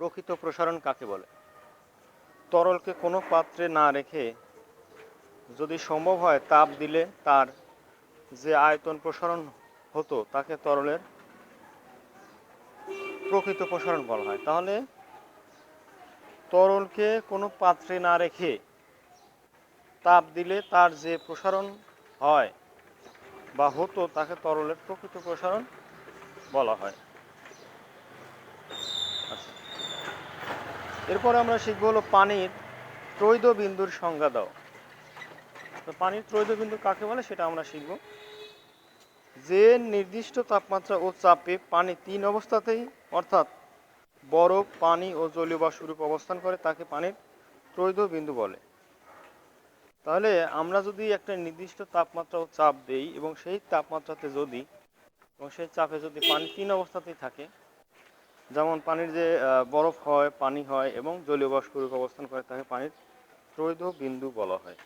প্রকৃত প্রসারণ কাকে বলে? তরলকে কোনো পাত্রে না রেখে যদি সম্ভব হয় তাপ দিলে তার যে আয়তন প্রসারণ হতো তাকে তরলের প্রকৃত প্রসারণ বলা হয়। তাহলে তরলকে কোনো পাত্রে না রেখে তাপ দিলে তার যে প্রসারণ হয় বা হতো তাকে তরলের প্রকৃত প্রসারণ বলা হয়। এরপরে আমরা শিখব হলো পানির ত্রৈধ বিন্দুর সংজ্ঞা দাও। তো পানির ত্রৈধ বিন্দু কাকে বলে সেটা আমরা শিখব। যে নির্দিষ্ট তাপমাত্রা ও চাপে পানি তিন অবস্থাতেই, অর্থাৎ বরফ, পানি ও জলীয় বাষ্পরূপ অবস্থান করে, তাকে পানির ত্রৈধ বিন্দু বলে। তাহলে আমরা যদি একটা নির্দিষ্ট তাপমাত্রা ও চাপ দেই এবং সেই তাপমাত্রাতে যদি, এবং সেই চাপে যদি পানি তিন অবস্থাতেই থাকে, যেমন পানির যে বরফ হয় পানি হয় এবং জলীয় বাষ্পরূপ অবস্থান করে তাকে পানির ত্রৈধ বিন্দু বলা হয়।